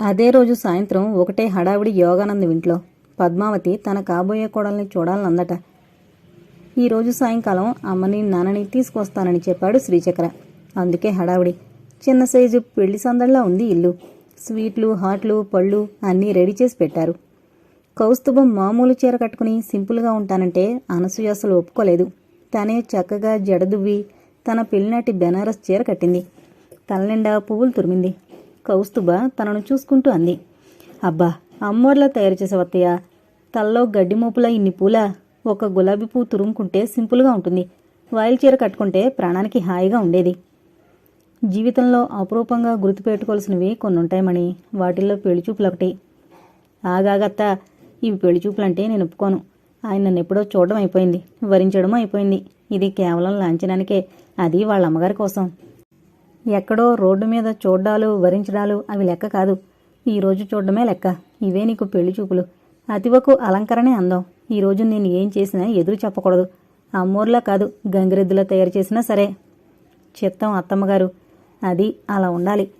అదే రోజు సాయంత్రం ఒకటే హడావిడి యోగానందం ఇంట్లో. పద్మావతి తన కాబోయే కోడల్ని చూడాలనందట. ఈరోజు సాయంకాలం అమ్మని నాన్నని తీసుకొస్తానని చెప్పాడు శ్రీచక్ర. అందుకే హడావిడి. చిన్న సైజు పెళ్ళి సందడిలా ఉంది ఇల్లు. స్వీట్లు హాట్లు పళ్ళు అన్నీ రెడీ చేసి పెట్టారు. కౌస్తుభం మామూలు చీర కట్టుకుని సింపుల్గా ఉంటానంటే అనసూయ అసలు ఒప్పుకోలేదు. తనే చక్కగా జడదువ్వి తన పెళ్ళినాటి బెనారస్ చీర కట్టింది. తలనిండా పువ్వులు తురిమింది. కౌస్తుభ తనను చూసుకుంటూ అంది. అబ్బా అమ్మోర్లా తయారు చేసేవత్తయ్య తల్లో గడ్డి మోపులా ఇన్ని పూల? ఒక గులాబీ పువ్వు తురుముకుంటే సింపుల్గా ఉంటుంది. వాయిల్ చీర కట్టుకుంటే ప్రాణానికి హాయిగా ఉండేది. జీవితంలో అపురూపంగా గుర్తుపెట్టుకోవాల్సినవి కొన్ని ఉంటాయమని వాటిల్లో పెళ్ళిచూపులు ఒకటి ఆగాగత్త ఇవి పెళ్ళిచూపులంటే నేను ఒప్పుకోను. ఆయన నన్ను ఎప్పుడో చూడడం అయిపోయింది. వరించడం అయిపోయింది. ఇది కేవలం లాంఛనానికే. అది వాళ్ళ అమ్మగారి కోసం. ఎక్కడో రోడ్డు మీద చూడ్డాలు వరించడాలు అవి లెక్క కాదు. ఈరోజు చూడడమే లెక్క. ఇవే నీకు పెళ్ళి చూపులు. అతివకు అలంకరణే అందం. ఈ రోజు నేను ఏం చేసినా ఎదురు చెప్పకూడదు. అమ్మోర్లా కాదు గంగిరెద్దులా తయారు చేసినా సరే. చిత్తం అత్తమ్మగారు. అది అలా ఉండాలి.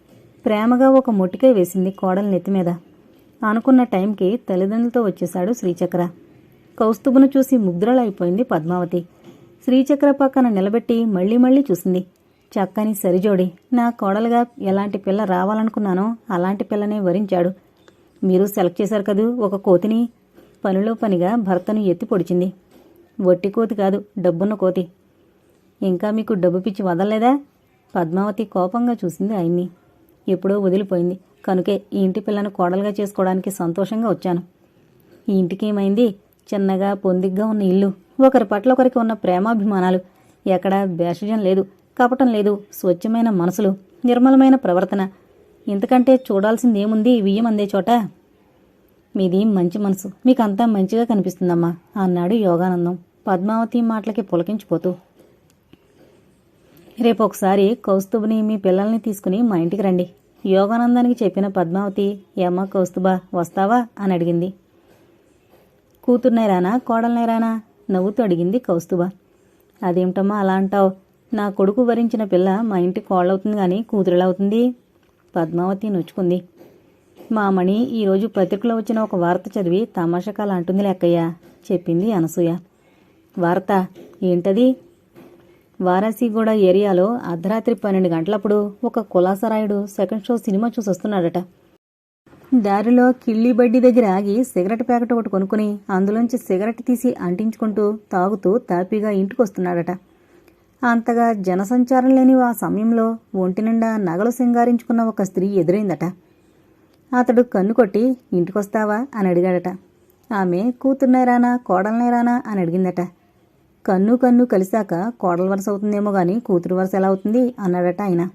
ప్రేమగా ఒక మొట్టికై వేసింది కోడల నెత్తి మీద. అనుకున్న టైంకి తల్లిదండ్రులతో వచ్చేశాడు శ్రీచక్ర. కౌస్తుభను చూసి ముగ్ధురాలైపోయింది పద్మావతి. శ్రీచక్ర పక్కన నిలబెట్టి మళ్ళీ మళ్ళీ చూసింది. చక్కని సరిజోడి. నా కోడలుగా ఎలాంటి పిల్ల రావాలనుకున్నానో అలాంటి పిల్లనే వరించాడు. మీరు సెలెక్ట్ చేశారు కదూ ఒక కోతిని? పనిలో పనిగా భర్తను ఎత్తి పొడిచింది. వట్టి కోతి కాదు డబ్బున్న కోతి. ఇంకా మీకు డబ్బు పిచ్చి వదలలేదా? పద్మావతి కోపంగా చూసింది ఆయన్ని. ఎప్పుడో వదిలిపోయింది. కనుకే ఈ ఇంటి పిల్లను కోడలుగా చేసుకోవడానికి సంతోషంగా వచ్చాను. ఈ ఇంటికి ఏమైంది చిన్నగా పొందిగ్గా ఉన్న ఇల్లు. ఒకరి పట్ల ఒకరికి ఉన్న ప్రేమాభిమానాలు. ఎక్కడా భేషజం లేదు. కపటం లేదు. స్వచ్ఛమైన మనసులు నిర్మలమైన ప్రవర్తన. ఇంతకంటే చూడాల్సింది ఏముంది వియ్యం అందే చోట? మీది మంచి మనసు. మీకంతా మంచిగా కనిపిస్తుందమ్మా అన్నాడు యోగానందం పద్మావతి మాటలకి పులకించిపోతూ. రేపు ఒకసారి కౌస్తుభని మీ పిల్లల్ని తీసుకుని మా ఇంటికి రండి. యోగానందానికి చెప్పిన పద్మావతి ఏమ్మ కౌస్తుభ వస్తావా? అని అడిగింది. కూతుర్నే రానా కోడల్నే రానా నవ్వుతూ అడిగింది కౌస్తుభ. అదేమిటమ్మా అలా అంటావు? నా కొడుకు వరించిన పిల్ల మా ఇంటి కోళ్ళవుతుంది కానీ కూతురులవుతుంది. పద్మావతి నొచ్చుకుంది. మా మణి ఈరోజు పత్రికలో వచ్చిన ఒక వార్త చదివి తమాషకాలు అంటుంది లెక్కయ్య చెప్పింది అనసూయ. వార్త ఏంటది? వారాసిగూడ ఏరియాలో అర్ధరాత్రి పన్నెండు గంటలప్పుడు ఒక కులాసరాయుడు సెకండ్ షో సినిమా చూసి వస్తున్నాడట దారిలో కిళ్ళి బడ్డి దగ్గర ఆగి సిగరెట్ ప్యాకెట్ ఒకటి కొనుక్కుని అందులోంచి సిగరెట్ తీసి అంటించుకుంటూ తాగుతూ తాపీగా ఇంటికొస్తున్నాడట. అంతగా జనసంచారం లేని ఆ సమయంలో ఒంటి నిండా నగలు సింగారించుకున్న ఒక స్త్రీ ఎదురైందట. అతడు కన్ను కొట్టి ఇంటికొస్తావా? అని అడిగాడట. ఆమె కూతుర్నేరానా కోడలనేరానా అని అడిగిందట. కన్ను కన్ను కలిశాక కోడల వరుస అవుతుందేమో గాని కూతురు వరుస ఎలా అవుతుంది? అన్నాడట ఆయన.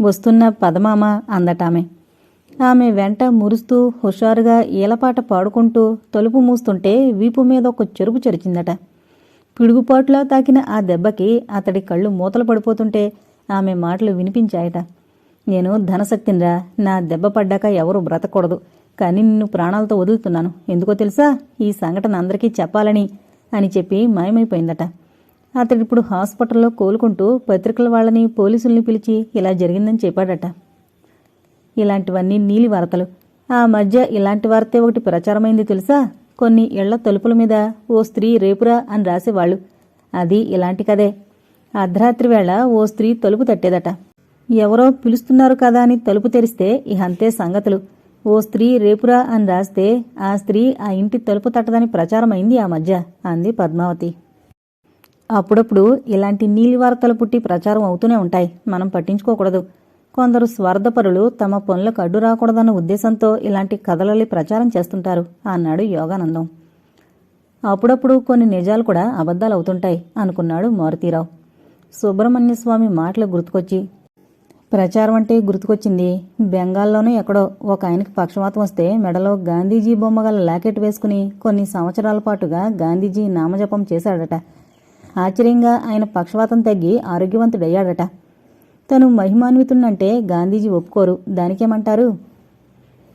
వస్తున్న పదమామ అందట ఆమె. వెంట మురుస్తూ హుషారుగా ఈలపాట పాడుకుంటూ తలుపు మూస్తుంటే వీపు మీద ఒక చెరుపు చెరిచిందట. పిడుగుపాటులా తాకిన ఆ దెబ్బకి అతడి కళ్ళు మూతలు పడిపోతుంటే ఆమె మాటలు వినిపించాయట. నేను ధనశక్తినిరా నా దెబ్బ పడ్డాక ఎవరు బ్రతకూడదు. కానీ నిన్ను ప్రాణాలతో వదులుతున్నాను. ఎందుకో తెలుసా? ఈ సంఘటన అందరికీ చెప్పాలని అని చెప్పి మాయమైపోయిందట. అతడిప్పుడు హాస్పిటల్లో కోలుకుంటూ పత్రికల వాళ్ళని పోలీసుల్ని పిలిచి ఇలా జరిగిందని చెప్పాడట. ఇలాంటివన్నీ నీలి వార్తలు. ఆ మధ్య ఇలాంటి వార్తే ఒకటి ప్రచారమైంది తెలుసా? కొన్ని ఇళ్ళ తలుపుల మీద ఓ స్త్రీ రేపురా అని రాసేవాళ్ళు. అది ఇలాంటి కదే. అర్ధరాత్రి వేళ ఓ స్త్రీ తలుపు తట్టేదట. ఎవరో పిలుస్తున్నారు కదా అని తలుపు తెరిస్తే ఇహంతే సంగతులు. ఓ స్త్రీ రేపురా అని రాస్తే ఆ స్త్రీ ఆ ఇంటి తలుపు తట్టదని ప్రచారమైంది ఆ మధ్య అంది పద్మావతి. అప్పుడప్పుడు ఇలాంటి నీలి వార్తలు పుట్టి ప్రచారం అవుతూనే ఉంటాయి. మనం పట్టించుకోకూడదు. కొందరు స్వార్థపరులు తమ పనులకు అడ్డు రాకూడదన్న ఉద్దేశంతో ఇలాంటి కథలల్లి ప్రచారం చేస్తుంటారు అన్నాడు యోగానందం. అప్పుడప్పుడు కొన్ని నిజాలు కూడా అబద్ధాలు అవుతుంటాయి అనుకున్నాడు మారుతీరావు. సుబ్రహ్మణ్య స్వామి మాటలు గుర్తుకొచ్చి ప్రచారం అంటే గుర్తుకొచ్చింది. బెంగాల్లోనూ ఎక్కడో ఒక ఆయనకి పక్షవాతం వస్తే మెడలో గాంధీజీ బొమ్మ గల లాకెట్ వేసుకుని కొన్ని సంవత్సరాల పాటుగా గాంధీజీ నామజపం చేశాడట. ఆశ్చర్యంగా ఆయన పక్షవాతం తగ్గి ఆరోగ్యవంతుడయ్యాడట. తను మహిమాన్వితున్నంటే గాంధీజీ ఒప్పుకోరు. దానికేమంటారు?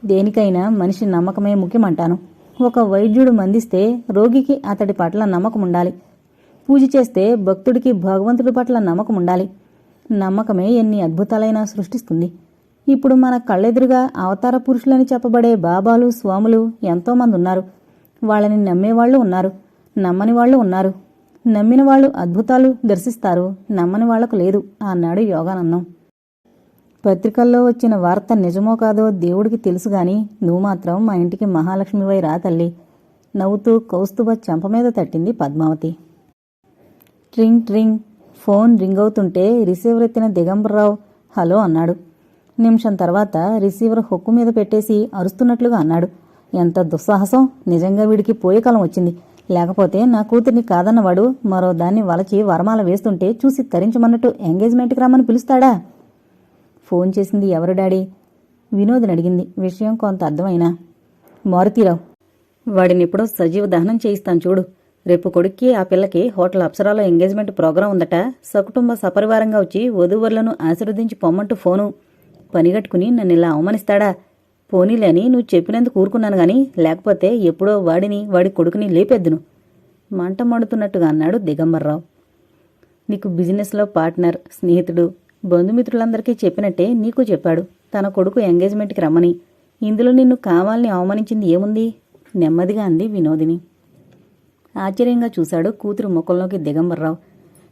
దేనికైనా మనిషి నమ్మకమే ముఖ్యమంటాను. ఒక వైద్యుడు మందిస్తే రోగికి అతడి పట్ల నమ్మకం ఉండాలి పూజ చేస్తే భక్తుడికి భగవంతుడి పట్ల నమ్మకం ఉండాలి నమ్మకమే ఎన్ని అద్భుతాలైనా సృష్టిస్తుంది. ఇప్పుడు మన కళ్ళెదురుగా అవతార పురుషులని చెప్పబడే బాబాలు స్వాములు ఎంతోమంది ఉన్నారు వాళ్ళని నమ్మేవాళ్ళు ఉన్నారు. నమ్మని వాళ్ళు ఉన్నారు. నమ్మిన వాళ్ళు అద్భుతాలు దర్శిస్తారు నమ్మని వాళ్ళకు లేదు అన్నాడు యోగానందం. పత్రికల్లో వచ్చిన వార్త నిజమో కాదో దేవుడికి తెలుసు గాని నువ్వు మాత్రం మా ఇంటికి మహాలక్ష్మివై రా తల్లి నవ్వుతూ కౌస్తుభ చెంప మీద తట్టింది Padmavathi. Tring tring phone ring అవుతుంటే రిసీవర్ ఎత్తిన దిగంబరరావు హలో అన్నాడు. నిమిషం తర్వాత రిసీవర్ హొక్కు మీద పెట్టేసి అరుస్తున్నట్లుగా అన్నాడు. ఎంత దుస్సాహసం నిజంగా వీడికి పోయే కాలం వచ్చింది. లేకపోతే నా కూతుర్ని కాదన్నవాడు మరో దాన్ని వలచి వరమాల వేస్తుంటే చూసి తరించమన్నట్టు ఎంగేజ్మెంట్కి రమ్మని పిలుస్తాడా? ఫోన్ చేసింది ఎవరు డాడీ? వినోద్ని అడిగింది. విషయం కొంత అర్థమైనా? మారుతీరావు. వాడినిప్పుడో సజీవ దహనం చేయిస్తాను చూడు. రేపు కొడుక్కి ఆ పిల్లకి హోటల్ అప్సరాలో ఎంగేజ్మెంట్ ప్రోగ్రాం ఉందట. సకుటుంబ సపరివారంగా వచ్చి వధూవరులను ఆశీర్వదించి పొమ్మంటూ ఫోను. పనిగట్టుకుని నన్ను ఇలా అవమానిస్తాడా? పోనీలేని నువ్వు చెప్పినందుకు ఊరుకున్నాను గాని లేకపోతే ఎప్పుడో వాడిని వాడి కొడుకుని లేపెద్దును. మంట మండుతున్నట్టుగా అన్నాడు దిగంబర్రావు. నీకు బిజినెస్లో పార్ట్నర్ స్నేహితుడు బంధుమిత్రులందరికీ చెప్పినట్టే నీకు చెప్పాడు. తన కొడుకు ఎంగేజ్మెంట్కి రమ్మని. ఇందులో నిన్ను కావాలని అవమానించింది ఏముంది? నెమ్మదిగా అంది వినోదిని. ఆశ్చర్యంగా చూశాడు కూతురు ముఖంలోకి దిగంబర్రావు.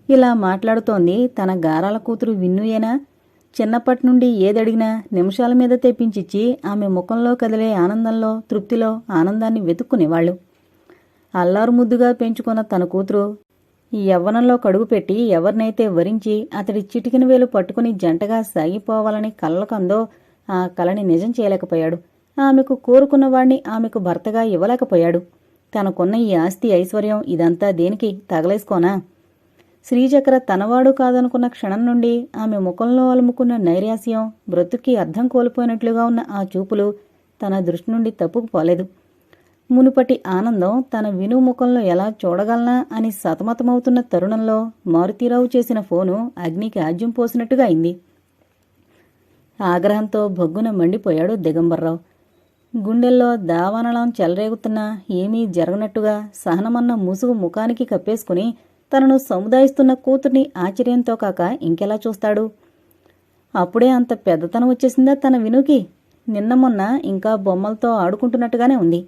ఇలా మాట్లాడుతోంది తన గారాల కూతురు విన్నుయేనా? చిన్నప్పటి నుండి ఏదడిగినా నిమిషాల మీద తెప్పించిచ్చి ఆమె ముఖంలో కదిలే ఆనందంలో తృప్తిలో ఆనందాన్ని వెతుక్కునేవాళ్ళు. అల్లారు ముద్దుగా పెంచుకున్న తన కూతురు ఈ యవ్వనంలో కడుగుపెట్టి ఎవరినైతే వరించి అతడి చిటికిన వేలు పట్టుకుని జంటగా సాగిపోవాలని కళ్ళకందో ఆ కలని నిజం చేయలేకపోయాడు. ఆమెకు కోరుకున్న వాణ్ణి ఆమెకు భర్తగా ఇవ్వలేకపోయాడు. తనకున్న ఈ ఆస్తి ఐశ్వర్యం ఇదంతా దేనికి తగలేసుకోనా? శ్రీచక్ర తనవాడు కాదనుకున్న క్షణం నుండి ఆమె ముఖంలో అలుముకున్న నైరాస్యం బ్రతుక్కి అర్థం కోల్పోయినట్లుగా ఉన్న ఆ చూపులు తన దృష్టి నుండి తప్పుకుపోలేదు. మునుపటి ఆనందం తన విను ముఖంలో ఎలా చూడగలనా అని సతమతమవుతున్న తరుణంలో మారుతీరావు చేసిన ఫోను అగ్నికి ఆజ్యం పోసినట్టుగా అయింది. ఆగ్రహంతో భగ్గున మండిపోయాడు దిగంబర్రావు. గుండెల్లో దావానలం చెలరేగుతున్నా ఏమీ జరగనట్టుగా సహనమన్న ముసుగు ముఖానికి కప్పేసుకుని తనను సముదాయిస్తున్న కూతుర్ని ఆశ్చర్యంతో కాక ఇంకెలా చూస్తాడు? అప్పుడే అంత పెద్దతనం వచ్చేసిందా తన వినుకి? నిన్న మొన్న ఇంకా బొమ్మలతో ఆడుకుంటున్నట్టుగానే ఉంది.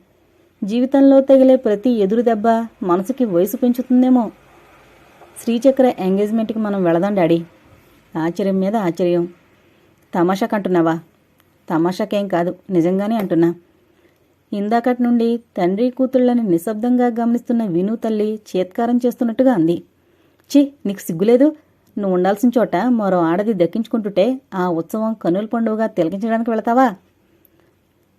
జీవితంలో తగిలే ప్రతి ఎదురు దెబ్బ మనసుకి వయసు పెంచుతుందేమో. శ్రీచక్ర ఎంగేజ్మెంట్కి మనం వెళదాం డాడీ. ఆశ్చర్యం మీద ఆశ్చర్యం. తమాషాకంటున్నావా తమాషాకేం కాదు నిజంగానే అంటున్నా. ఇందాకటి నుండి తండ్రి కూతుళ్ళని నిశ్శబ్దంగా గమనిస్తున్న విను తల్లి చేత్కారం చేస్తున్నట్టుగా అంది. చి నీకు సిగ్గులేదు? నువ్వు ఉండాల్సిన చోట మరో ఆడది దక్కించుకుంటుంటే ఆ ఉత్సవం కనుల పండుగగా తిలకించడానికి వెళతావా?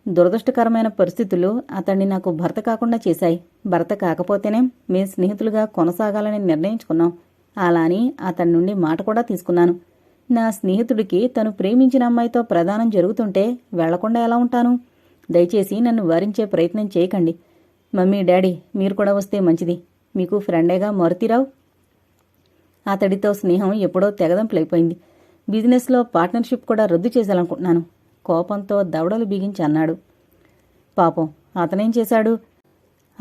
దురదృష్టకరమైన పరిస్థితులు అతన్ని నాకు భర్త కాకుండా చేశాయి. భర్త కాకపోతేనే మేము స్నేహితులుగా కొనసాగాలని నిర్ణయించుకున్నాం. అలా అని అతని నుండి మాట కూడా తీసుకున్నాను. నా స్నేహితుడికి తను ప్రేమించిన అమ్మాయితో ప్రదానం జరుగుతుంటే వెళ్ళకుండా ఎలా ఉంటాను? దయచేసి నన్ను వారించే ప్రయత్నం చేయకండి. మమ్మీ డాడీ మీరు కూడా వస్తే మంచిది. మీకు ఫ్రెండేగా మారుతీరావు? అతడితో స్నేహం ఎప్పుడో తెగదంపులైపోయింది. బిజినెస్లో పార్ట్నర్షిప్ కూడా రద్దు చేశాలనుకుంటున్నాను. కోపంతో దవడలు బిగించి అన్నాడు. పాపం అతనేం చేశాడు?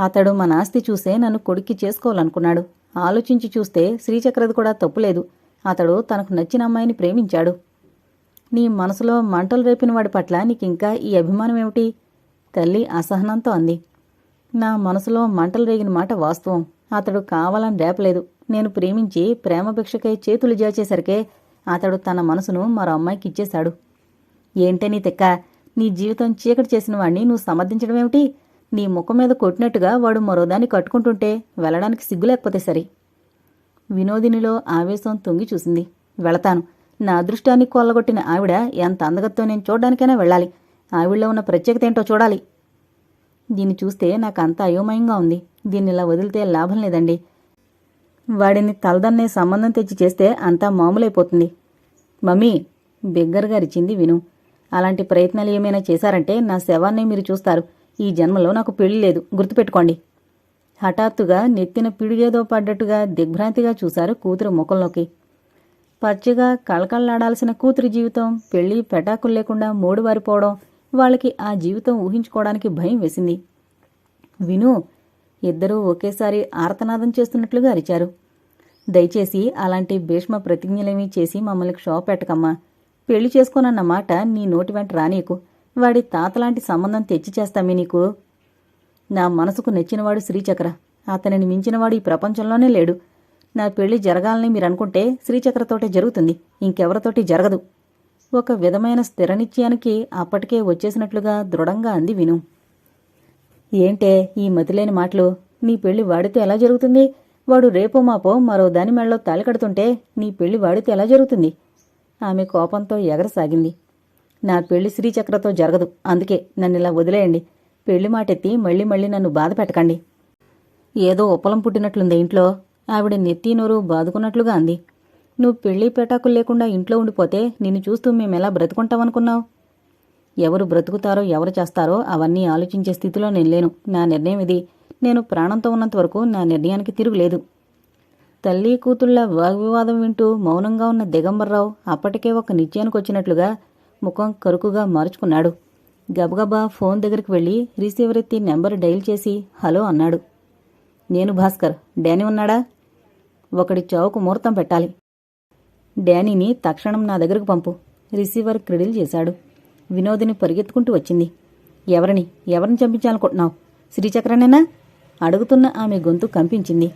అతడు మన ఆస్తి చూసే నన్ను కొడుక్కి చేసుకోవాలనుకున్నాడు. ఆలోచించి చూస్తే శ్రీచక్రది కూడా తప్పులేదు. అతడు తనకు నచ్చిన అమ్మాయిని ప్రేమించాడు. నీ మనసులో మంటలు రేపిన వాడి పట్ల నీకింకా ఈ అభిమానం ఏమిటి తల్లి అసహనంతో అంది. నా మనసులో మంటలు రేగిన మాట వాస్తవం. అతడు కావాలని రేపలేదు. నేను ప్రేమించి ప్రేమభిక్షకై చేతులు జాచేసరికే అతడు తన మనసును మరో అమ్మాయికి ఇచ్చేశాడు. ఏంటే నీ తెక్క? నీ జీవితం చీకటి చేసిన వాణ్ణి నువ్వు సమర్థించడమేమిటి నీ ముఖం మీద కొట్టినట్టుగా వాడు మరోదాన్ని కట్టుకుంటుంటే వెళ్ళడానికి సిగ్గు లేకపోతే సరి. వినోదినిలో ఆవేశం తొంగి చూసింది. వెళతాను. నా అదృష్టాన్ని కొల్లగొట్టిన ఆవిడ ఎంత అందగత్తో నేను చూడ్డానికైనా వెళ్ళాలి. ఆవిడలో ఉన్న ప్రత్యేకత ఏంటో చూడాలి. దీన్ని చూస్తే నాకు అంత అయోమయంగా ఉంది. దీన్ని ఇలా వదిలితే లాభం లేదండి. వాడిని తలదన్నే సంబంధం తెచ్చి చేస్తే అంతా మామూలైపోతుంది. మమ్మీ బిగ్గరగా రిచింది విను. అలాంటి ప్రయత్నాలు ఏమైనా చేశారంటే నా శవాన్ని మీరు చూస్తారు. ఈ జన్మలో నాకు పెళ్ళి లేదు. గుర్తుపెట్టుకోండి. హఠాత్తుగా నెత్తిన పిడిగేదో పడ్డట్టుగా దిగ్భ్రాంతిగా చూశారు కూతురు ముఖంలోకి. పచ్చిగా కళకళలాడాల్సిన కూతురి జీవితం పెళ్ళి పెటాకులు లేకుండా మూడువారిపోవడం వాళ్ళకి ఆ జీవితం ఊహించుకోవడానికి భయం వేసింది. విను ఇద్దరూ ఒకేసారి ఆర్తనాదం చేస్తున్నట్లుగా అరిచారు. దయచేసి అలాంటి భీష్మ ప్రతిజ్ఞలేమీ చేసి మమ్మల్ని క్షోభ పెట్టకమ్మా పెళ్ళి చేసుకోనన్న మాట నీ నోటి వెంట రానీకు వాడి తాతలాంటి సంబంధం తెచ్చి చేస్తామే నీకు. నా మనసుకు నచ్చినవాడు శ్రీచక్ర. అతనిని మించినవాడు ఈ ప్రపంచంలోనే లేడు. నా పెళ్ళి జరగాలని మీరు అనుకుంటే శ్రీచక్రతోటే జరుగుతుంది. ఇంకెవరితోటి జరగదు. ఒక విధమైన స్థిర నిశ్చయానికి అప్పటికే వచ్చేసినట్లుగా దృఢంగా అంది విను. ఏంటే ఈ మతిలేని మాటలు? నీ పెళ్ళి వాడితే ఎలా జరుగుతుంది? వాడు రేపో మాపో మరో దాని మెళ్ళలో తాలికడుతుంటే నీ పెళ్ళి వాడితే ఎలా జరుగుతుంది? ఆమె కోపంతో ఎగరసాగింది. నా పెళ్ళి శ్రీచక్రతో జరగదు. అందుకే నన్ను ఇలా వదిలేయండి. పెళ్ళి మాటెత్తి మళ్ళీ మళ్ళీ నన్ను బాధ పెట్టకండి. ఏదో ఉపలం పుట్టినట్లుంది ఇంట్లో. ఆవిడ నెత్తి నోరు బాదుకున్నట్లుగా అంది. నువ్వు పెళ్ళి పేటాకులు లేకుండా ఇంట్లో ఉండిపోతే నిన్ను చూస్తూ మేమెలా బ్రతుకుంటామనుకున్నావు? ఎవరు బ్రతుకుతారో ఎవరు చేస్తారో అవన్నీ ఆలోచించే స్థితిలో నేను లేను. నా నిర్ణయం ఇది. నేను ప్రాణంతో ఉన్నంత వరకు నా నిర్ణయానికి తిరుగులేదు తల్లి కూతుళ్ళ వాగ్వివాదం వింటూ మౌనంగా ఉన్న దిగంబర్రావు అప్పటికే ఒక నిశ్చయానికి వచ్చినట్లుగా ముఖం కరుకుగా మార్చుకున్నాడు. గబగబా ఫోన్ దగ్గరికి వెళ్ళి రిసీవర్ ఎత్తి నెంబర్ డైల్ చేసి హలో అన్నాడు. నేను భాస్కర్. డానీ ఉన్నాడా? ఒకడి చావుకు ముహూర్తం పెట్టాలి. డానీని తక్షణం నా దగ్గరకు పంపు. రిసీవర్ క్రెడిల్ చేశాడు. వినోదిని పరిగెత్తుకుంటూ వచ్చింది. ఎవరిని? ఎవరిని చంపించాలనుకుంటున్నావు? శ్రీచక్రనేనా? అడుగుతున్న ఆమె గొంతు కంపించింది.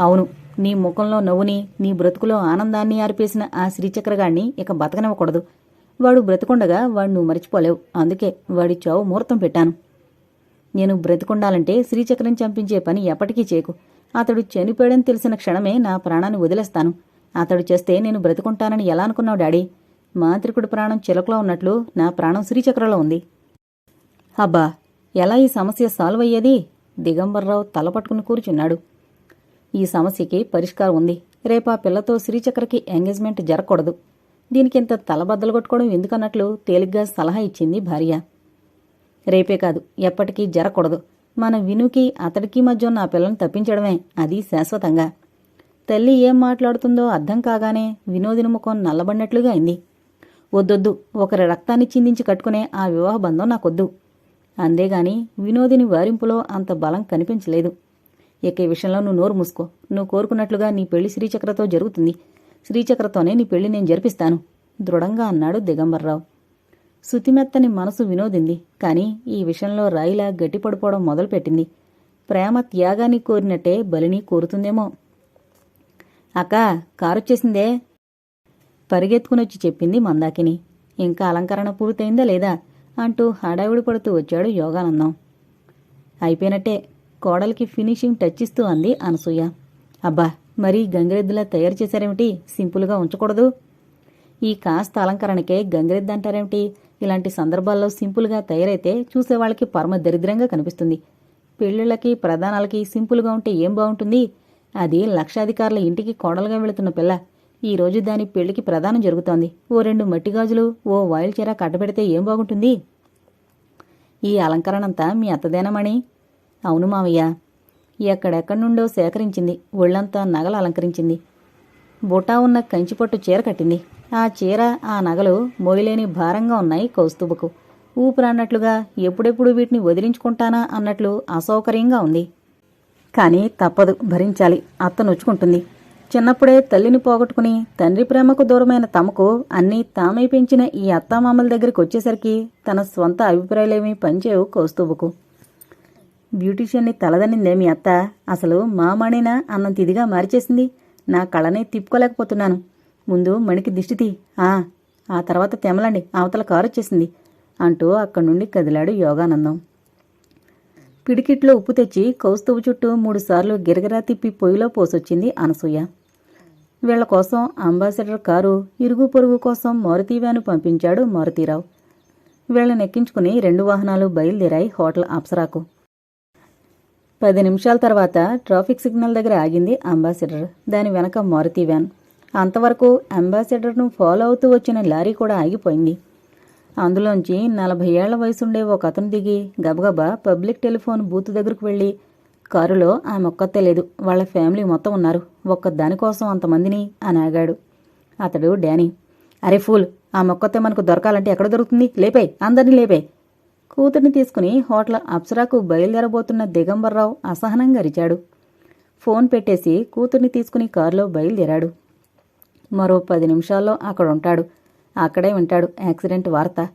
అవును నీ ముఖంలో నవ్వుని నీ బ్రతుకులో ఆనందాన్ని ఆర్పేసిన ఆ శ్రీచక్రగాణ్ణి ఇక బతకనివ్వకూడదు. వాడు బ్రతికుండగా వాడు నువ్వు మర్చిపోలేవు. అందుకే వాడి చావు ముహూర్తం పెట్టాను. నేను బ్రతికుండాలంటే శ్రీచక్రం చంపించే పని ఎప్పటికీ చేయకు అతడు చనిపోయాడని తెలిసిన క్షణమే నా ప్రాణాన్ని వదిలేస్తాను. అతడు చేస్తే నేను బ్రతుకుంటానని ఎలా అనుకున్నావు డాడీ? మాంత్రికుడి ప్రాణం చిలకలో ఉన్నట్లు నా ప్రాణం శ్రీచక్రలో ఉంది. అబ్బా ఎలా ఈ సమస్య సాల్వ్ అయ్యేది? దిగంబర్రావు తల పట్టుకుని కూర్చున్నాడు. ఈ సమస్యకి పరిష్కారం ఉంది. రేపా పిల్లతో శ్రీచక్రకి ఎంగేజ్మెంట్ జరగకూడదు. దీనికింత తలబద్దలు కొట్టుకోవడం ఎందుకన్నట్లు తేలిగ్గా సలహా ఇచ్చింది భార్య. రేపే కాదు ఎప్పటికీ జరగకూడదు. మన వినుకి అతడికి మధ్య ఉన్న ఆ పిల్లని తప్పించడమే అది శాశ్వతంగా. తల్లి ఏం మాట్లాడుతుందో అర్థం కాగానే వినోదిని ముఖం నల్లబడినట్లుగా అయింది. వద్దొద్దు ఒకరి రక్తాన్ని చిందించి కట్టుకునే ఆ వివాహ బంధం నాకొద్దు. అందేగాని వినోదిని వారింపులో అంత బలం కనిపించలేదు. ఇక ఈ విషయంలో నువ్వు నోరు మూసుకో. నువ్వు కోరుకున్నట్లుగా నీ పెళ్ళి శ్రీచక్రతో జరుగుతుంది. శ్రీచక్రతోనే నీ పెళ్ళి నేను జరిపిస్తాను. దృఢంగా అన్నాడు దిగంబర్రావు. శుతిమెత్తని మనసు వినోదింది. కానీ ఈ విషయంలో రాయిలా గట్టిపడిపోవడం మొదలుపెట్టింది. ప్రేమ త్యాగాన్ని కోరినట్టే బలిని కోరుతుందేమో. అక్క కారొచ్చేసిందే పరిగెత్తుకునొచ్చి చెప్పింది మందాకిని. ఇంకా అలంకరణ పూర్తయిందా లేదా అంటూ హడావిడి పడుతూ వచ్చాడు యోగానందం. అయిపోయినట్టే కోడలికి ఫినిషింగ్ టచ్ ఇస్తూ అంది అనసూయ. అబ్బా మరీ గంగిరెద్దులా తయారు చేశారేమిటి? సింపుల్గా ఉంచకూడదు. ఈ కాస్త అలంకరణకే గంగిరెద్దు అంటారేమిటి? ఇలాంటి సందర్భాల్లో సింపుల్గా తయారైతే చూసేవాళ్ళకి పరమ దరిద్రంగా కనిపిస్తుంది. పెళ్ళిళ్ళకి ప్రధానాలకి సింపుల్గా ఉంటే ఏం బాగుంటుంది? అది లక్షాధికారుల ఇంటికి కోడలుగా వెళుతున్న పిల్ల. ఈ రోజు దాని పెళ్ళికి ప్రదానం జరుగుతోంది. ఓ రెండు మట్టి గాజులు ఓ వాయిల్ చీర కట్టబెడితే ఏం బాగుంటుంది? ఈ అలంకరణంతా మీ అత్తదేనమణి అవును మావయ్య. ఎక్కడెక్కడి నుండో సేకరించింది. ఒళ్ళంతా నగలు అలంకరించింది. బుటా ఉన్న కంచిపట్టు చీర కట్టింది. ఆ చీర ఆ నగలు మోయలేని భారంగా ఉన్నాయి కౌస్తుభకు. ఊపిరన్నట్లుగా ఎప్పుడెప్పుడు వీటిని వదిలించుకుంటానా అన్నట్లు అసౌకర్యంగా ఉంది. కానీ తప్పదు భరించాలి. అత్త నొచ్చుకుంటుంది. చిన్నప్పుడే తల్లిని పోగొట్టుకుని తండ్రి ప్రేమకు దూరమైన తమకు అన్నీ తామై పెంచిన ఈ అత్తామామల దగ్గరికి వచ్చేసరికి తన స్వంత అభిప్రాయాలేమీ పనిచేయవు కౌస్తుభకు. బ్యూటీషియన్ని తలదనిందే మీ అత్త. అసలు మా మణినా అన్నంత ఇదిగా మార్చేసింది. నా కళనే తిప్పుకోలేకపోతున్నాను. ముందు మణికి దిష్టి తీ ఆ ఆ తర్వాత తెమలండి. అవతల కారు వచ్చేసింది అంటూ అక్కడి నుండి కదిలాడు యోగానందం. పిడికిట్లో ఉప్పు తెచ్చి కౌస్తువు చుట్టూ మూడుసార్లు గిరగిరా తిప్పి పొయ్యిలో పోసొచ్చింది అనసూయ. వీళ్ళ కోసం అంబాసిడర్ కారు ఇరుగు పొరుగు కోసం మారుతి వ్యాను పంపించాడు మారుతీరావు. వీళ్ళని ఎక్కించుకుని రెండు వాహనాలు బయలుదేరాయి హోటల్ అప్సరాకు పది నిమిషాల తర్వాత ట్రాఫిక్ సిగ్నల్ దగ్గర ఆగింది అంబాసిడర్. దాని వెనక మారుతీ వ్యాన్ అంతవరకు అంబాసిడర్ను ఫాలో అవుతూ వచ్చిన లారీ కూడా ఆగిపోయింది. అందులోంచి నలభై ఏళ్ళ వయసుండే ఒక అతను దిగి గబగబా పబ్లిక్ టెలిఫోన్ బూత్ దగ్గరకు వెళ్ళి కారులో ఆమె ఒక్కతే లేదు. వాళ్ళ ఫ్యామిలీ మొత్తం ఉన్నారు. ఒక్క దానికోసం అంతమందిని అని ఆగాడు అతడు డానీ అరే ఫూల్ ఆ మొక్కతే మనకు దొరకాలంటే ఎక్కడ దొరుకుతుంది? లేపే అందరినీ లేపే కూతుర్ని తీసుకుని హోటల్ అప్సరాకు బయలుదేరబోతున్న దిగంబర్రావు అసహనంగా అరిచాడు. ఫోన్ పెట్టేసి కూతుర్ని తీసుకుని కారులో బయలుదేరాడు. మరో పది నిమిషాల్లో అక్కడ ఉంటాడు అక్కడే వింటాడు యాక్సిడెంట్ వార్త.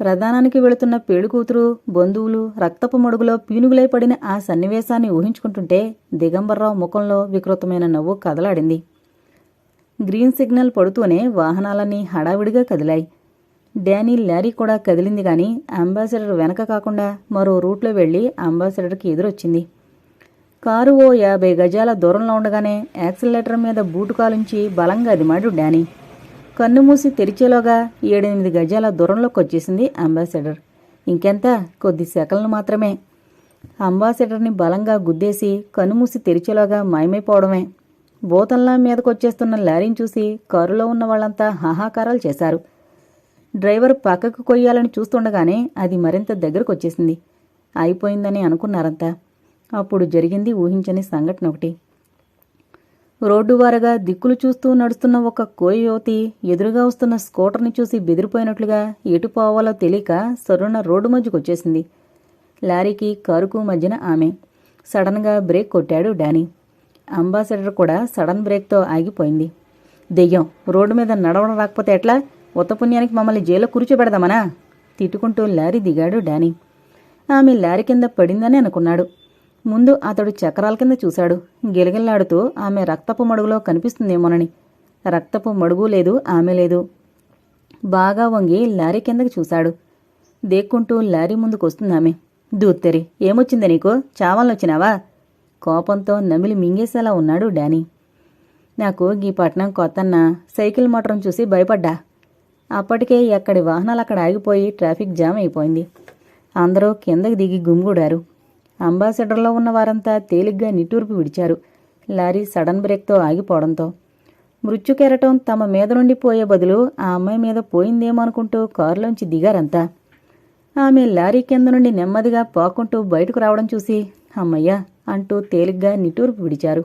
ప్రధానానికి వెళుతున్న పేడుకూతురు బంధువులు రక్తపు మడుగులో పీనుగులై పడిన ఆ సన్నివేశాన్ని ఊహించుకుంటుంటే దిగంబర్రావు ముఖంలో వికృతమైన నవ్వు కదలాడింది. గ్రీన్ సిగ్నల్ పడుతూనే వాహనాలన్నీ హడావిడిగా కదిలాయి. డానీ లారీ కూడా కదిలింది గాని అంబాసిడర్ వెనక కాకుండా మరో రూట్లో వెళ్ళి అంబాసిడర్కి ఎదురొచ్చింది. కారు ఓ యాభై గజాల దూరంలో ఉండగానే యాక్సిలేటర్ మీద బూటు కాలుంచి బలంగా అదిమాడు డానీ. కన్ను మూసి తెరిచేలోగా ఏడెనిమిది గజాల దూరంలోకి వచ్చేసింది అంబాసిడర్. ఇంకెంత? కొద్ది సెకలను మాత్రమే. అంబాసిడర్ని బలంగా గుద్దేసి కన్నుమూసి తెరిచేలోగా మాయమైపోవడమే. బోతల్లా మీదకొచ్చేస్తున్న లారీని చూసి కారులో ఉన్న వాళ్ళంతా హాహాకారాలు చేశారు. డ్రైవర్ పక్కకు కొయ్యాలని చూస్తుండగానే అది మరింత దగ్గరకు వచ్చేసింది అయిపోయిందని అనుకున్నారంతా. అప్పుడు జరిగింది ఊహించని సంఘటన ఒకటి. రోడ్డు వారగా దిక్కులు చూస్తూ నడుస్తున్న ఒక కోయ యువతి ఎదురుగా వస్తున్న స్కూటర్ని చూసి బెదిరిపోయినట్లుగా ఎటు పోవాలో తెలియక సరున రోడ్డు మధ్యకొచ్చేసింది. లారీకి కారుకు మధ్యన ఆమె. సడన్గా బ్రేక్ కొట్టాడు డానీ. అంబాసిడర్ కూడా సడన్ బ్రేక్తో ఆగిపోయింది. దెయ్యం రోడ్డు మీద నడవడం రాకపోతే ఎట్లా? ఉత్తపుణ్యానికి మమ్మల్ని జైల్లో కూర్చోబెడదామనా? తిట్టుకుంటూ లారీ దిగాడు డానీ. ఆమె లారీ కింద పడిందని అనుకున్నాడు. ముందు అతడు చక్రాల కింద చూశాడు. గిలగిల్లాడుతూ ఆమె రక్తపు మడుగులో కనిపిస్తుందేమోనని. రక్తపు మడుగు లేదు ఆమె లేదు. బాగా వంగి లారీ కిందకి చూశాడు. దేక్కుంటూ లారీ ముందుకొస్తుందామె దూత్తెరి ఏమొచ్చింది నీకు? చావాలనొచ్చినావా? కోపంతో నమిలి మింగేసేలా ఉన్నాడు డానీ. నాకు గీ పట్నం కొత్తన్న సైకిల్ మోటార్ను చూసి భయపడ్డా. అప్పటికే ఎక్కడి వాహనాలు అక్కడ ఆగిపోయి ట్రాఫిక్ జామ్ అయిపోయింది. అందరూ కిందకి దిగి గుమ్గూడారు. అంబాసిడర్లో ఉన్న వారంతా తేలిగ్గా నిట్టూర్పు విడిచారు. Lorry sudden బ్రేక్తో ఆగిపోవడంతో. మృత్యుకెరటం తమ మీద నుండి పోయే బదులు ఆ అమ్మాయి మీద పోయిందేమో అనుకుంటూ కారులోంచి దిగారంతా. ఆమె లారీ కింద నుండి నెమ్మదిగా పోకుంటూ బయటకు రావడం చూసి అమ్మయ్యా అంటూ తేలిగ్గా నిట్టూర్పు విడిచారు.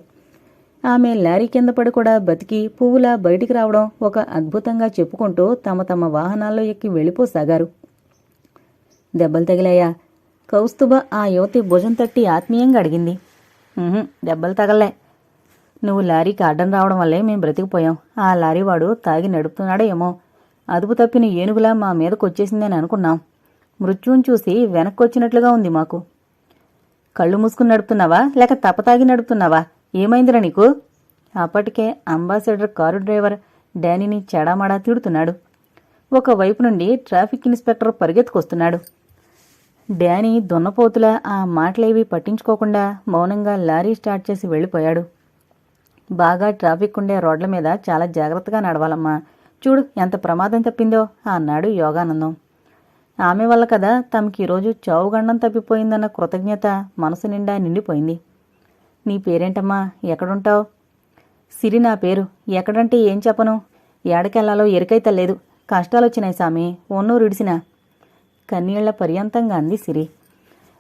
ఆమె లారీ కింద పడి కూడా బతికి పువ్వులా బయటికి రావడం ఒక అద్భుతంగా చెప్పుకుంటూ తమ తమ వాహనాల్లో ఎక్కి వెళ్ళిపోసాగారు. దెబ్బలు తగిలాయా? కౌస్తుభ ఆ యువతి భుజం తట్టి ఆత్మీయంగా అడిగింది. దెబ్బలు తగలే. నువ్వు లారీకి అడ్డం రావడం వల్లే మేం బ్రతికిపోయాం. ఆ లారీ వాడు తాగి నడుపుతున్నాడో ఏమో అదుపు తప్పిన ఏనుగులా మా మీదకు వచ్చేసిందని అనుకున్నాం. మృత్యుని చూసి వెనక్కి వచ్చినట్లుగా ఉంది మాకు. కళ్ళు మూసుకుని నడుపుతున్నావా? లేక తపతాగి నడుపుతున్నావా? ఏమైందిరా నీకు? అప్పటికే అంబాసిడర్ కారు డ్రైవర్ డానీని చెడామడా తిడుతున్నాడు. ఒకవైపు నుండి ట్రాఫిక్ ఇన్స్పెక్టర్ పరిగెత్తుకొస్తున్నాడు. డానీ దున్నపోతులా ఆ మాటలేవి పట్టించుకోకుండా మౌనంగా లారీ స్టార్ట్ చేసి వెళ్ళిపోయాడు. బాగా ట్రాఫిక్ ఉండే రోడ్ల మీద చాలా జాగ్రత్తగా నడవాలమ్మా. చూడు ఎంత ప్రమాదం తప్పిందో అన్నాడు యోగానందం. ఆమె వల్ల కదా తమకి ఈరోజు చావుగండం తప్పిపోయిందన్న కృతజ్ఞత మనసు నిండా నిండిపోయింది. నీ పేరేంటమ్మా? ఎక్కడుంటావు? సిరి నా పేరు. ఎక్కడంటే ఏం చెప్పను? ఏడకెళ్ళాలో ఎరికైతే లేదు కష్టాలొచ్చినాయి సామి. ఒన్నూరు ఇడిసినా కన్నీళ్ళ పర్యంతంగా అంది సిరి.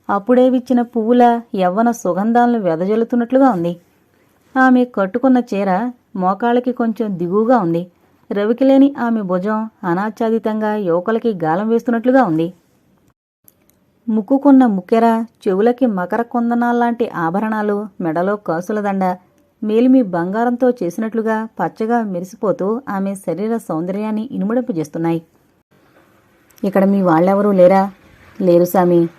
అప్పుడే విచ్చిన పువ్వుల యవ్వన సుగంధాలను వెదజల్లుతున్నట్లుగా ఉంది. ఆమె కట్టుకున్న చీర మోకాళ్ళకి కొంచెం దిగువగా ఉంది. రవికిలేని ఆమె భుజం అనాచ్ఛాదితంగా యువకులకి గాలం వేస్తున్నట్లుగా ఉంది. ముక్కుకున్న ముక్కెర చెవులకి మకర కొందనాల్లాంటి ఆభరణాలు మెడలో కాసుల దండ మేలిమి బంగారంతో చేసినట్లుగా పచ్చగా మెరిసిపోతూ ఆమె శరీర సౌందర్యాన్ని ఇనుమడింపజేస్తున్నాయి. ఇక్కడ మీ వాళ్ళెవరూ లేరా? లేరు సామి.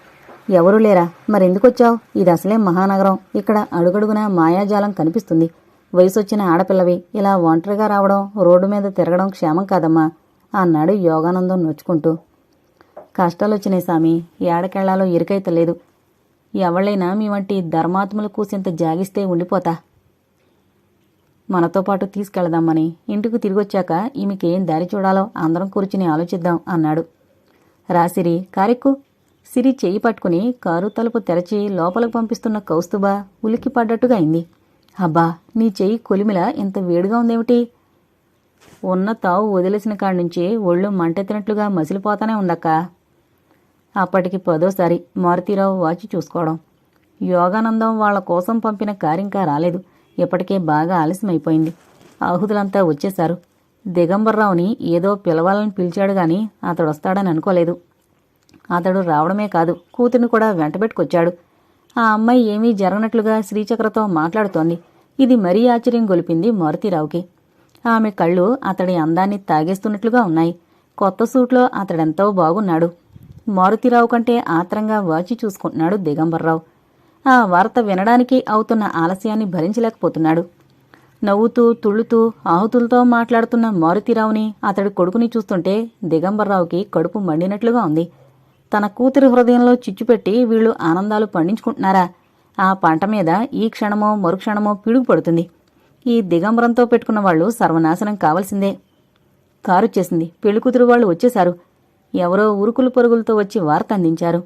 ఎవరూ లేరా? మరెందుకొచ్చావు? ఇది అసలే మహానగరం. ఇక్కడ అడుగడుగున మాయాజాలం కనిపిస్తుంది. వయసొచ్చిన ఆడపిల్లవి ఇలా ఒంటరిగా రావడం రోడ్డు మీద తిరగడం క్షేమం కాదమ్మా అన్నాడు యోగానందం నొచ్చుకుంటూ. కష్టాలొచ్చినాయి సామి. ఏడకెళ్ళాలో ఇరుకైతలేదు ఎవళ్ళైనా మీ వంటి ధర్మాత్మలు కూసింత జాగిస్తే ఉండిపోతా. మనతో పాటు తీసుకెళదామని ఇంటికి తిరిగొచ్చాక ఈమెకేం దారి చూడాలో అందరం కూర్చుని ఆలోచిద్దాం అన్నాడు. రాసిరి కారెక్కు. సిరి చేయి పట్టుకుని కారు తలుపు తెరచి లోపలికి పంపిస్తున్న కౌస్తుభ ఉలికి పడ్డట్టుగా అయింది. అబ్బా నీ చెయ్యి కొలిమిలా ఇంత వేడిగా ఉందేమిటి? ఉన్న తావు వదిలేసిన కాడి నుంచి ఒళ్ళు మంటెత్తినట్లుగా మసిలిపోతానే ఉందక్క. అప్పటికి పదోసారి మారుతీరావు వాచి చూసుకోవడం. యోగానందం వాళ్ళ కోసం పంపిన కారింకా రాలేదు. ఇప్పటికే బాగా ఆలస్యమైపోయింది. ఆహుతులంతా వచ్చేశారు. దిగంబర్రావుని ఏదో పిలవాలని పిలిచాడు గాని అతడు వస్తాడని అనుకోలేదు. అతడు రావడమే కాదు కూతురిని కూడా వెంటబెట్టుకొచ్చాడు. ఆ అమ్మాయి ఏమీ జరగనట్లుగా శ్రీచక్రతో మాట్లాడుతోంది. ఇది మరీ ఆశ్చర్యం గొలిపింది మారుతీరావుకి. ఆమె కళ్ళు అతడి అందాన్ని తాగేస్తున్నట్లుగా ఉన్నాయి. కొత్త సూట్లో అతడెంతో బాగున్నాడు. మారుతిరావు కంటే ఆత్రంగా వాచి చూసుకుంటున్నాడు దిగంబర్రావు. ఆ వార్త వినడానికి అవుతున్న ఆలస్యాన్ని భరించలేకపోతున్నాడు. నవ్వుతూ తుళ్ళుతూ ఆహుతులతో మాట్లాడుతున్న మారుతిరావుని అతడి కొడుకుని చూస్తుంటే దిగంబర్రావుకి కడుపు మండినట్లుగా ఉంది. తన కూతురి హృదయంలో చిచ్చుపెట్టి వీళ్ళు ఆనందాలు పండించుకుంటున్నారా? ఆ పంట మీద ఈ క్షణమో మరుక్షణమో పిడుగు పడుతుంది. ఈ దిగంబరంతో పెట్టుకున్న వాళ్ళు సర్వనాశనం కావాల్సిందే. కారు వచ్చేసింది. పెళ్ళికూతురు వాళ్ళు వచ్చేశారు. ఎవరో ఉరుకులు పరుగులతో వచ్చి వార్త అందించారు.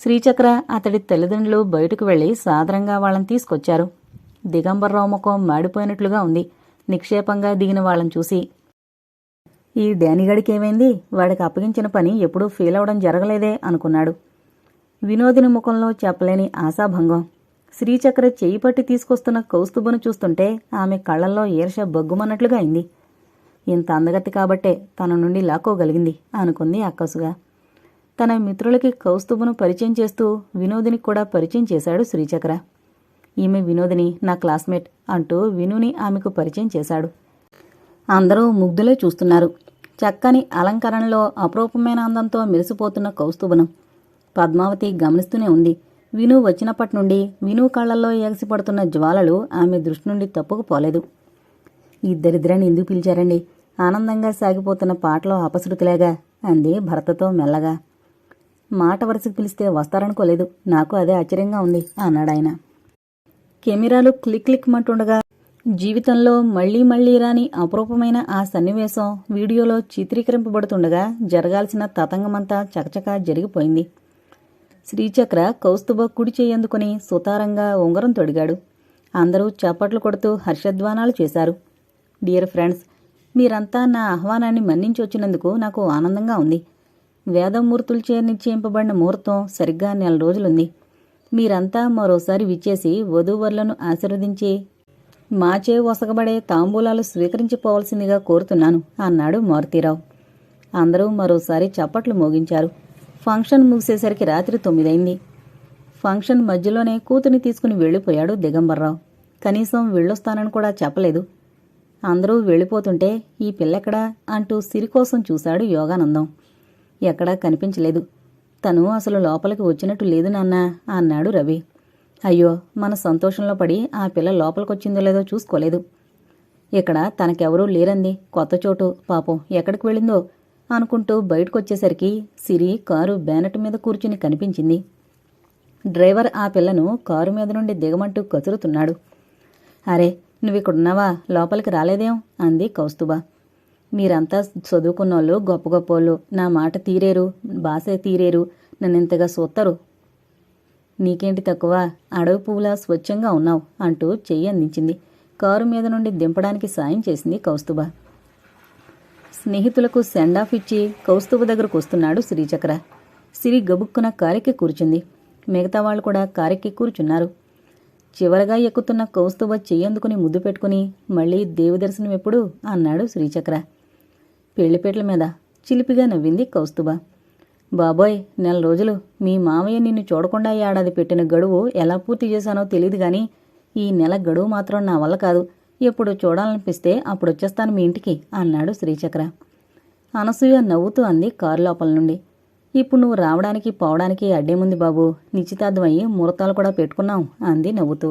శ్రీచక్ర అతడి తల్లిదండ్రులు బయటకు వెళ్ళి సాదరంగా వాళ్ళని తీసుకొచ్చారు. దిగంబర్రావు ముఖం మాడిపోయినట్లుగా ఉంది. నిక్షేపంగా దిగిన వాళ్ళని చూసి ఈ డానిగడికి ఏమైంది వాడికి అప్పగించిన పని ఎప్పుడూ ఫెయిల్ అవడం జరగలేదే అనుకున్నాడు. వినోదిని ముఖంలో చెప్పలేని ఆశాభంగం. శ్రీచక్ర చెయ్యి పట్టి తీసుకొస్తున్న కౌస్తుభను చూస్తుంటే ఆమె కళ్ళల్లో ఈర్ష బగ్గుమన్నట్లుగా అయింది. ఇంత అందగతి కాబట్టే తన నుండి లాక్కోగలిగింది అనుకుంది అక్కసుగా. తన మిత్రులకి కౌస్తుభను పరిచయం చేస్తూ వినోదిని కూడా పరిచయం చేశాడు శ్రీచక్ర. ఈమె వినోదిని నా క్లాస్మేట్ అంటూ వినుని ఆమెకు పరిచయం చేశాడు. అందరూ ముగ్ధులే చూస్తున్నారు. చక్కని అలంకరణలో అపరూపమైన అందంతో మెరిసిపోతున్న కౌస్తుభనం. పద్మావతి గమనిస్తూనే ఉంది. విను వచ్చినప్పటి నుండి విను కళ్ళల్లో ఎగసిపడుతున్న జ్వాలలు ఆమె దృష్టి నుండి తప్పుకుపోలేదు. ఇద్దరిద్దరని ఎందుకు పిలిచారండి? ఆనందంగా సాగిపోతున్న పాటలో అపశృతిలేగా అంది భర్తతో మెల్లగా. మాట వరుసకు పిలిస్తే వస్తారనుకోలేదు. నాకు అదే ఆశ్చర్యంగా ఉంది అన్నాడాయన. కెమెరాలు క్లిక్ క్లిక్ మంటుండగా జీవితంలో మళ్ళీ మళ్ళీ రాని అపరూపమైన ఆ సన్నివేశం వీడియోలో చిత్రీకరింపబడుతుండగా జరగాల్సిన తతంగమంతా చకచకా జరిగిపోయింది. శ్రీచక్ర కౌస్తుభ కుడి చేయందుకుని సుతారంగా ఉంగరం తొడిగాడు. అందరూ చప్పట్లు కొడుతూ హర్షధ్వానాలు చేశారు. డియర్ ఫ్రెండ్స్ మీరంతా నా ఆహ్వానాన్ని మన్నించి వచ్చినందుకు నాకు ఆనందంగా ఉంది. వేదమూర్తులచే నిశ్చయింపబడిన ముహూర్తం సరిగ్గా నెల రోజులుంది. మీరంతా మరోసారి విచ్చేసి వధూవరులను ఆశీర్వదించి మాచే వసగబడే తాంబూలాలు స్వీకరించిపోవలసిందిగా కోరుతున్నాను అన్నాడు మారుతీరావు. అందరూ మరోసారి చప్పట్లు మోగించారు. ఫంక్షన్ ముగిసేసరికి రాత్రి తొమ్మిదైంది. ఫంక్షన్ మధ్యలోనే కూతుని తీసుకుని వెళ్ళిపోయాడు దిగంబర్రావు. కనీసం వెళ్ళొస్తానని కూడా చెప్పలేదు. అందరూ వెళ్ళిపోతుంటే ఈ పిల్లెక్కడా అంటూ సిరికోసం చూశాడు యోగానందం. ఎక్కడా కనిపించలేదు. తను అసలు లోపలికి వచ్చినట్టు లేదు నాన్న అన్నాడు రవి. అయ్యో మన సంతోషంలో పడి ఆ పిల్ల లోపలికొచ్చిందో లేదో చూసుకోలేదు. ఇక్కడ తనకెవరూ లేరంది. కొత్త చోటు. పాపం ఎక్కడికి వెళ్ళిందో అనుకుంటూ బయటకొచ్చేసరికి సిరి కారు బ్యానెట్ మీద కూర్చుని కనిపించింది. డ్రైవర్ ఆ పిల్లను కారు మీద నుండి దిగమంటూ కసురుతున్నాడు. అరే నువ్విక్కడున్నావా? లోపలికి రాలేదేం? అంది కౌస్తుబా మీరంతా చదువుకున్న వాళ్ళు గొప్ప గొప్ప వాళ్ళు నా మాట తీరేరు బాసే తీరేరు. నన్నింతగా సూత్తరు. నీకేంటి తక్కువ? అడవి పువ్వులా స్వచ్ఛంగా ఉన్నావు అంటూ చెయ్యి అందించింది. కారు మీద నుండి దింపడానికి సాయం చేసింది కౌస్తుభ. స్నేహితులకు సెండాఫ్ ఇచ్చి కౌస్తుభ దగ్గరకు వస్తున్నాడు శ్రీచక్ర. సిరి గబుక్కున కారెక్కి కూర్చుంది. మిగతా వాళ్ళు కూడా కారెక్కి కూర్చున్నారు. చివరగా ఎక్కుతున్న కౌస్తుభ చెయ్యందుకుని ముద్దు పెట్టుకుని మళ్ళీ దేవదర్శనం ఎప్పుడు అన్నాడు శ్రీచక్ర. పెళ్ళిపేట్ల మీద చిలిపిగా నవ్వింది కౌస్తుభ. బాబోయ్ నెల రోజులు మీ మామయ్య నిన్ను చూడకుండా ఏడాది పెట్టిన గడువు ఎలా పూర్తి చేశానో తెలియదు గాని ఈ నెల గడువు మాత్రం నా వల్ల కాదు. ఎప్పుడు చూడాలనిపిస్తే అప్పుడు వచ్చేస్తాను మీ ఇంటికి అన్నాడు శ్రీచక్ర. అనసూయ నవ్వుతూ అంది కారు లోపల నుండి. ఇప్పుడు నువ్వు రావడానికి పోవడానికి అడ్డేముంది బాబు నిశ్చితార్థమయ్యి ముహూర్తాలు కూడా పెట్టుకున్నాం అంది నవ్వుతూ.